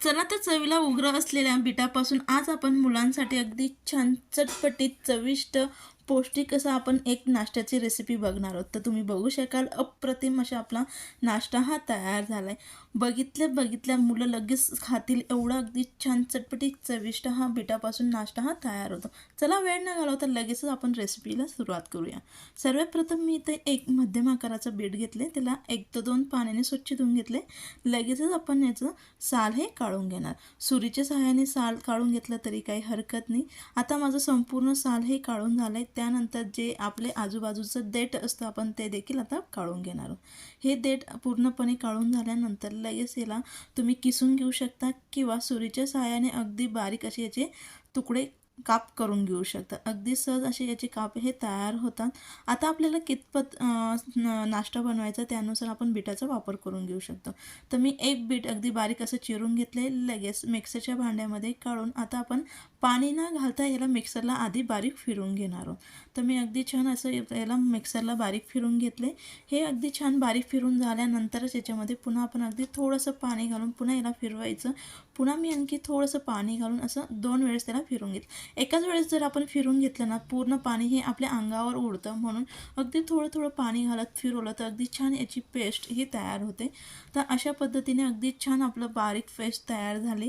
चला तर चवीला उग्र असलेल्या बिटापासून आज आपण मुलांसाठी अगदी छान चटपटीत चविष्ट पौष्टिक असं आपण एक नाश्त्याची रेसिपी बघणार आहोत. तर तुम्ही बघू शकाल अप्रतिम असा आपला नाश्ता हा तयार झाला आहे बघितल्या बघितल्या मुलं लगेच खातील एवढा अगदी छान चटपटीत चविष्ट हा बिटापासून नाश्ता हा तयार होतो. चला वेळ न घालवता लगेचच आपण रेसिपीला सुरुवात करूया. सर्वात प्रथम मी इथे एक मध्यम आकाराचं बीट घेतले. त्याला एक ते दोन पाण्याने स्वच्छ धुवून घेतले. लगेचच आपण याचं साल हे काढून घेणार. सुरीच्या सहाय्याने साल काढून घेतलं तरी काही हरकत नाही. आता माझं संपूर्ण साल हे काढून झालं आहे त्यानंतर जे आपले आजूबाजूचं देठ असतं आपण ते देखील आता काढून घेणार आहोत. हे देठ पूर्णपणे काढून झाल्यानंतर लगेच याला तुम्ही किसून घेऊ शकता किंवा सुरीच्या सहाय्याने अगदी बारीक असे याचे तुकडे काप करून घेऊ शकता अगदी सहज असे याचे काप हे तयार होतात. आता आपल्याला कितपत नाश्ता बनवायचा त्यानुसार आपण बिटाचा वापर करून घेऊ शकतो. तर मी एक बीट अगदी बारीक असं चिरून घेतले लगेच मिक्सरच्या भांड्यामध्ये काढून आता आपण पाणी न घालता याला मिक्सरला आधी बारीक फिरून घेणार आहोत. तर मी अगदी छान असं याला मिक्सरला बारीक फिरून घेतले. हे अगदी छान बारीक फिरून झाल्यानंतरच याच्यामध्ये पुन्हा आपण अगदी थोडंसं पाणी घालून पुन्हा याला फिरवायचं. पुन्हा मी आणखी थोडंसं पाणी घालून असं दोन वेळेस त्याला फिरून घेतलं. एकाच वेळेस जर आपण फिरून घेतलं ना पूर्ण पाणी हे आपल्या अंगावर उडतं. म्हणून अगदी थोडं थोडं पाणी घालत फिरवलं तर अगदी छान याची पेस्ट ही तयार होते. तर अशा पद्धतीने अगदी छान आपलं बारीक पेस्ट तयार झाले.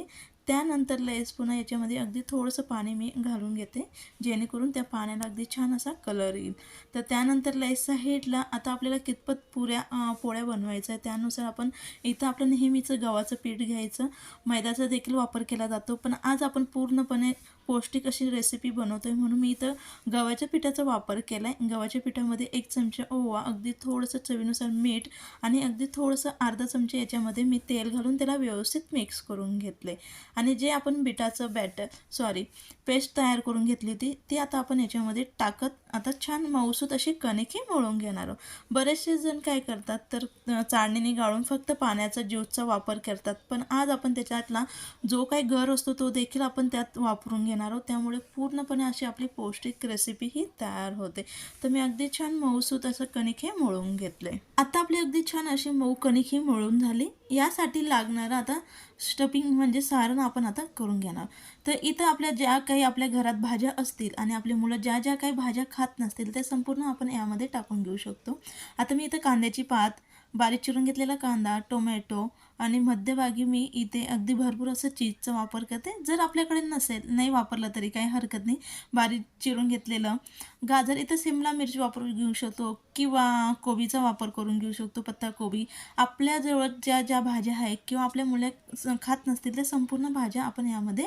त्यानंतर लेस पुन्हा याच्यामध्ये अगदी थोडंसं पाणी मी घालून घेते जेणेकरून त्या पाण्याला अगदी छान असा कलर येईल. तर त्यानंतर लेसचा हेडला आता आपल्याला कितपत पुऱ्या पोळ्या बनवायच्या आहे त्यानुसार आपण इथं आपलं नेहमीचं गव्हाचं पीठ घ्यायचं. मैद्याचा देखील वापर केला जातो पण आज आपण पूर्णपणे पौष्टिक अशी रेसिपी बनवतो आहे म्हणून मी इथं गव्हाच्या पिठाचा वापर केला आहे गव्हाच्या पिठामध्ये एक चमचा ओवा अगदी थोडंसं चवीनुसार मीठ आणि अगदी थोडंसं अर्धा चमचा याच्यामध्ये मी तेल घालून त्याला व्यवस्थित मिक्स करून घेतले आणि जे आपण बिटाचं बॅटर सॉरी पेस्ट तयार करून घेतली होती ती आता आपण याच्यामध्ये टाकत आता छान मऊसूत अशी कणिकी मळून घेणार आहोत. बरेचसे जण काय करतात तर चाळणीने गाळून फक्त पाण्याचा ज्यूसचा वापर करतात. पण आज आपण त्याच्यातला जो काही घर असतो तो देखील आपण त्यात वापरून घेणार आहोत. त्यामुळे पूर्णपणे अशी आपली पौष्टिक रेसिपी ही तयार होते. तर मी अगदी छान मऊसूत असं कणिक हे मळून घेतले. आता आपली अगदी छान अशी मऊ कणिक ही मळून झाली. यासाठी लागणारं आता स्टपिंग म्हणजे सारण आपण आता करून घेणार. तर इथं आपल्या ज्या काही आपल्या घरात भाज्या असतील आणि आपली मुलं ज्या ज्या काही भाज्या खात नसतील त्या संपूर्ण आपण यामध्ये टाकून घेऊ शकतो. आता मी इथं कांद्याची पात बारीक चिरून घेतलेला कांदा टोमॅटो आणि मध्यभागी मी इथे अगदी भरपूर असं चीजचा वापर करते. जर आपल्याकडे नसेल नाही वापरलं तरी काही हरकत नाही. बारीक चिरून घेतलेलं गाजर इथं सिमला मिरची वापरून घेऊ शकतो किंवा कोबीचा वापर करून घेऊ शकतो पत्ताकोबी आपल्याजवळ ज्या ज्या भाज्या आहेत किंवा आपल्या मुले स- खात नसतील त्या संपूर्ण भाज्या आपण यामध्ये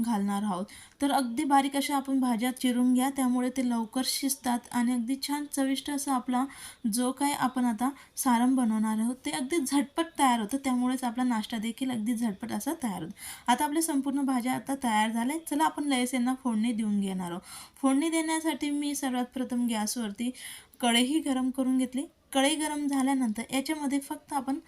घालणार आहोत. तर अगदी बारीक अशा आपण भाज्या चिरून घ्या त्यामुळे ते लवकर शिजतात आणि अगदी छान चविष्ट असं आपला जो काय आपण आता सारंभ बनवणार आहोत ते अगदी झटपट तयार होतं. त्यामुळेच आपला नाश्ता देखील अगदी झटपट असा तयार होतो. आता आपल्या संपूर्ण भाज्या आता तयार झाल्या. चला आपण लयस यांना फोडणी देऊन घेणार आहोत. फोडणी देण्यासाठी मी सर्वात प्रथम गॅसवरती कढईही गरम करून घेतली. कढई गरम झाल्यानंतर याच्यामध्ये फक्त आपण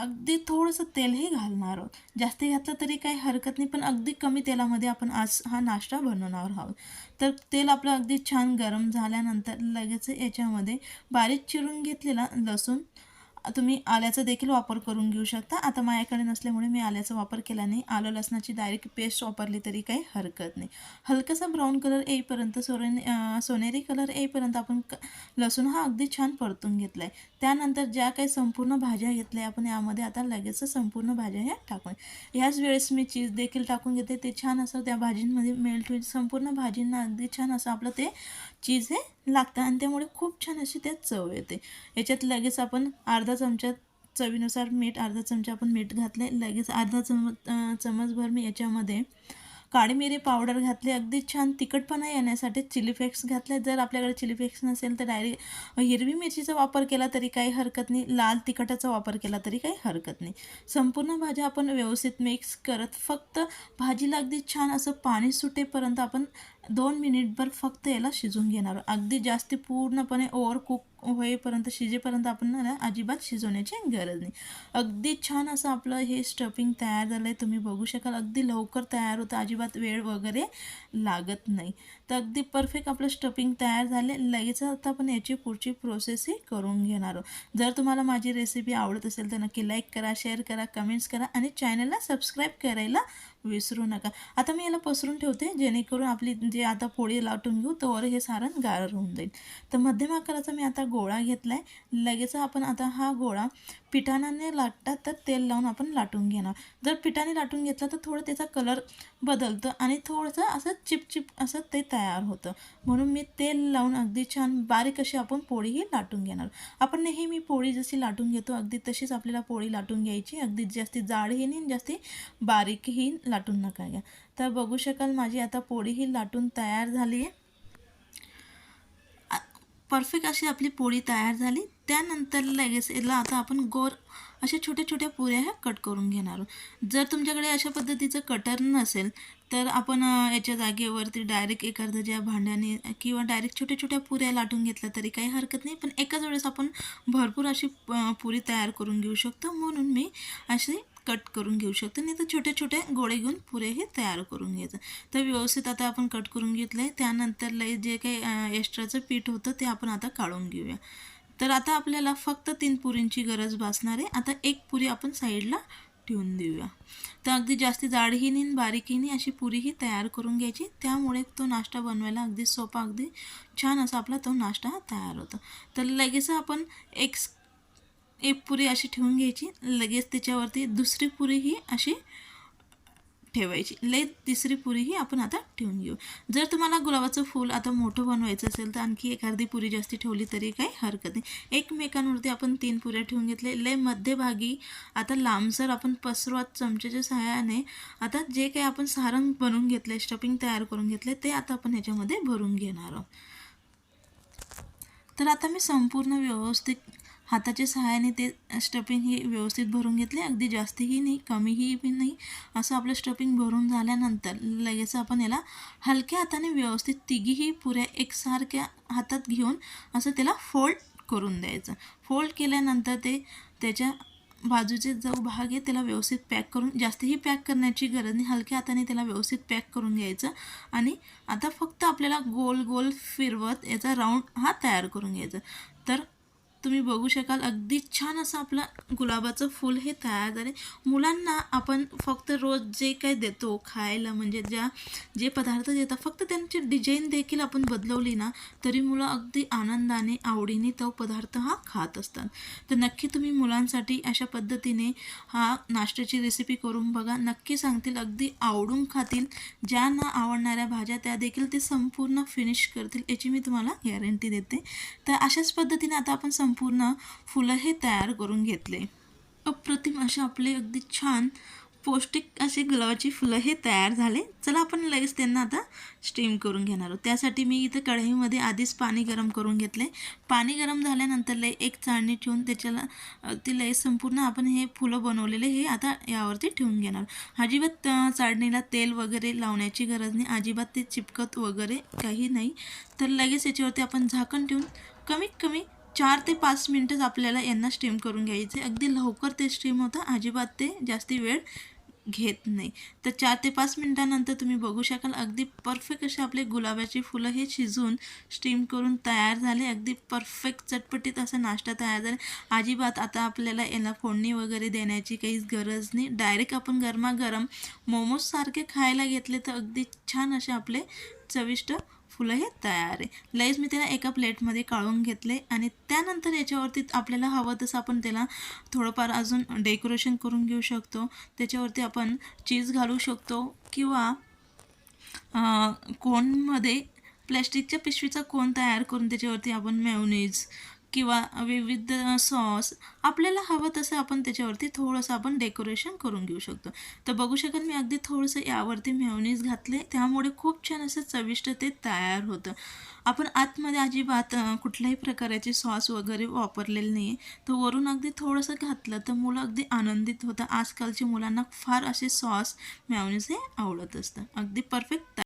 अगदी थोडंसं तेलही घालणार आहोत. जास्ती घातलं तरी काही हरकत नाही पण अगदी कमी तेलामध्ये आपण आज हा नाश्ता बनवणार आहोत. तर तेल आपलं अगदी छान गरम झाल्यानंतर लगेच याच्यामध्ये बारीक चिरून घेतलेला लसूण तुम्ही आल्याचा देखील वापर करून घेऊ शकता. आता माझ्याकडे नसल्यामुळे मी आल्याचा वापर केला नाही. आलं लसणाची डायरेक्ट पेस्ट वापरली तरी काही हरकत नाही. हलकासा ब्राऊन कलर येईपर्यंत सोने सोनेरी कलर येईपर्यंत आपण क लसूण हा अगदी छान परतून घेतला आहे त्यानंतर ज्या काही संपूर्ण भाज्या घेतल्या आपण यामध्ये आता लगेच संपूर्ण भाज्या ह्या टाकून. ह्याच वेळेस मी चीज देखील टाकून घेते. ते छान असं त्या भाजींमध्ये मेल्ट होईल. संपूर्ण भाजींना अगदी छान असं आपलं ते चीज हे लागतं आणि त्यामुळे खूप छान अशी त्यात चव येते. याच्यात लगेच आपण अर्धा चमचा चवीनुसार मीठ अर्धा चमचा आपण मीठ घातले लगेच अर्धा चम चमचभर मी याच्यामध्ये काळी मिरी पावडर घातली अगदी छान तिखटपणा येण्यासाठी चिली फ्लेक्स घातले. जर आपल्याकडे चिली फ्लेक्स नसेल तर डायरेक्ट हिरवी मिरचीचा वापर केला तरी काही हरकत नाही. लाल तिखटाचा वापर केला तरी काही हरकत नाही. संपूर्ण भाज्या आपण व्यवस्थित मिक्स करत फक्त भाजीला अगदी छान असं पाणी सुटेपर्यंत आपण दोन मिनिटभर फक्त याला शिजून घेणार अगदी जास्ती पूर्णपणे ओव्हर कुक होईपर्यंत शिजेपर्यंत आपण ना अजिबात शिजवण्याची गरज नाही. अगदी छान असं आपलं हे स्टफिंग तयार झालं आहे तुम्ही बघू शकाल अगदी लवकर तयार होतं. अजिबात वेळ वगैरे लागत नाही. तर अगदी परफेक्ट आपलं स्टफिंग तयार झाले. लगेच आता आपण याची पुढची प्रोसेसही करून घेणार आहोत. जर तुम्हाला माझी रेसिपी आवडत असेल तर नक्की लाईक करा शेअर करा कमेंट्स करा आणि चॅनलला सबस्क्राईब करायला विसरू नका. आता मी याला पसरून ठेवते जेणेकरून आपली जे आता पोळी लाटून घेऊ तोवर हे सारण गार होऊन जाईल. तर मध्यम आकाराचा मी आता गोळा घेतला आहे लगेच आपण आता हा गोळा पिठाने लाटतात तर तेल लावून आपण लाटून घेणार. जर पिठाने लाटून घेतला तर थोडं त्याचा कलर बदलतं आणि थोडंसं असं चिपचिप असं ते तयार होतं. म्हणून मी तेल लावून अगदी छान बारीक अशी आपण पोळीही लाटून घेणार. आपण नेहमी पोळी जशी लाटून घेतो अगदी तशीच आपल्याला पोळी लाटून घ्यायची. अगदी जास्ती जाडही नाही जास्ती बारीकही लाटून नका घ्या. तर बघू शकाल माझी आता पोळी ही लाटून तयार झाली आहे. परफेक्ट अशी आपली पोळी तयार झाली. त्यानंतर लगेच याला आता आपण गोर अशा छोट्या छोट्या पुऱ्या ह्या कट करून घेणार आहोत. जर तुमच्याकडे अशा पद्धतीचं कटर नसेल तर आपण याच्या जागेवरती डायरेक्ट एखाद्या ज्या भांड्याने किंवा डायरेक्ट छोट्या छोट्या पुऱ्या लाटून घेतल्या तरी काही हरकत नाही. पण एकाच वेळेस आपण भरपूर अशी पुरी तयार करून घेऊ शकतो. म्हणून मी अशी कट करून घेऊ शकतो. नाही तर छोटे छोटे गोळे घेऊन पुरे हे तयार करून घ्यायचं. तर व्यवस्थित आता आपण कट करून घेतलं आहे त्यानंतर लई जे काही एक्स्ट्राचं पीठ होतं ते आपण आता काढून घेऊया. तर आता आपल्याला फक्त तीन पुरींची गरज भासणार आहे. आता एक पुरी आपण साईडला ठेवून देऊया. तर अगदी जास्ती जाडही नाही बारीकही नाही अशी पुरीही तयार करून घ्यायची. त्यामुळे तो नाश्ता बनवायला अगदी सोपा अगदी छान असा आपला तो नाश्ता तयार होतो. तर लगेच आपण एक एक पुरी अशी ठेवून घ्यायची लगेच त्याच्यावरती दुसरी पुरी ही अशी ठेवायची. लय तिसरी पुरी ही आपण आता ठेवून घेऊ. जर तुम्हाला गुलाबाचं फूल आता मोठं बनवायचं असेल तर आणखी एखादी पुरी जास्त ठेवली तरी काही हरकत नाही. एकमेकांवरती आपण तीन पुऱ्या ठेवून घेतले लय मध्यभागी आता लांबसर आपण पसरवात चमच्याच्या सहाय्याने आता जे काही आपण सारंग बनवून घेतले स्टफिंग तयार करून घेतले ते आता आपण ह्याच्यामध्ये भरून घेणार आहोत. तर आता मी संपूर्ण व्यवस्थित हाताच्या सहाय्याने ते स्टफिंग हे व्यवस्थित भरून घेतले. अगदी जास्तही नाही कमीही नाही. असं आपलं स्टफिंग भरून झाल्यानंतर लगेच आपण याला हलक्या हाताने व्यवस्थित तिघीही पुऱ्या एकसारख्या हातात घेऊन असं त्याला फोल्ड करून द्यायचं. फोल्ड केल्यानंतर ते त्याच्या बाजूचे जो भाग आहे त्याला व्यवस्थित पॅक करून जास्तही पॅक करण्याची गरज नाही हलक्या हाताने त्याला व्यवस्थित पॅक करून घ्यायचं. आणि आता फक्त आपल्याला गोल गोल फिरवत याचा राऊंड हा तयार करून घ्यायचा. तर तुम्ही बघू शकाल अगदी छान असं आपलं गुलाबाचं फूल हे तयार झाले मुलांना आपण फक्त रोज जे काही देतो खायला म्हणजे ज्या जे पदार्थ देतात फक्त त्यांची डिझाईन देखील आपण बदलवली ना तरी मुलं अगदी आनंदाने आवडीने तो पदार्थ हा खात असतात. तर नक्की तुम्ही मुलांसाठी अशा पद्धतीने हा नाश्त्याची रेसिपी करून बघा. नक्की सांगतील अगदी आवडून खातील. ज्या ना आवडणाऱ्या भाज्या त्या देखील ते संपूर्ण फिनिश करतील याची मी तुम्हाला गॅरंटी देते. तर अशाच पद्धतीने आता आपण संपूर्ण फुलं हे तयार करून घेतले. अप्रतिम असे आपले अगदी छान पौष्टिक असे गुलाबाची फुलं हे तयार झाले. चला आपण लगेच त्यांना आता स्टीम करून घेणार आहोत. त्यासाठी मी इथं कढईमध्ये आधीच पाणी गरम करून घेतले. पाणी गरम झाल्यानंतर लय एक चाळणी ठेवून त्याच्याला ती लय संपूर्ण आपण हे फुलं बनवलेले हे आता यावरती ठेवून घेणार अजिबात चाळणीला तेल वगैरे लावण्याची गरज नाही. अजिबात ते चिपकत वगैरे काही नाही. तर लगेच याच्यावरती आपण झाकण ठेवून कमीत कमी चार ते पाच मिनटंच आपल्याला यांना स्टीम करून घ्यायचे. अगदी लवकर ते स्टीम होतं अजिबात ते जास्ती वेळ घेत नाही. तर चार ते पाच मिनटानंतर तुम्ही बघू शकाल अगदी परफेक्ट असे आपले गुलाबाची फुलं हे शिजून स्टीम करून तयार झाले. अगदी परफेक्ट चटपटीत असा नाश्ता तयार झाला. अजिबात आता आपल्याला याला फोडणी वगैरे देण्याची काहीच गरज नाही. डायरेक्ट आपण गरमागरम मोमोजसारखे खायला घेतले तर अगदी छान असे आपले चविष्ट फुलं हे तयार आहे. लईच मी त्याला एका प्लेटमध्ये काढून घेतले आणि त्यानंतर याच्यावरती आपल्याला हवं तसं आपण त्याला थोडंफार अजून डेकोरेशन करून घेऊ शकतो. त्याच्यावरती आपण चीज घालू शकतो किंवा कोनमध्ये प्लॅस्टिकच्या पिशवीचा कोण तयार करून त्याच्यावरती आपण मेवनीज किंवा विविध सॉस आपल्याला हवं तसं आपण त्याच्यावरती थोडंसं आपण डेकोरेशन करून घेऊ शकतो. तर बघू शकाल मी अगदी थोडंसं यावरती मेवनीज घातले त्यामुळे खूप छान असं चविष्ट ते तयार होतं. आपण आतमध्ये अजिबात कुठल्याही प्रकाराचे सॉस वगैरे वापरलेले नाही आहे तर वरून अगदी थोडंसं घातलं तर मुलं अगदी आनंदित होतं आजकालच्या मुलांना फार असे सॉस मॅवनीज हे आवडत असतं. अगदी परफेक्ट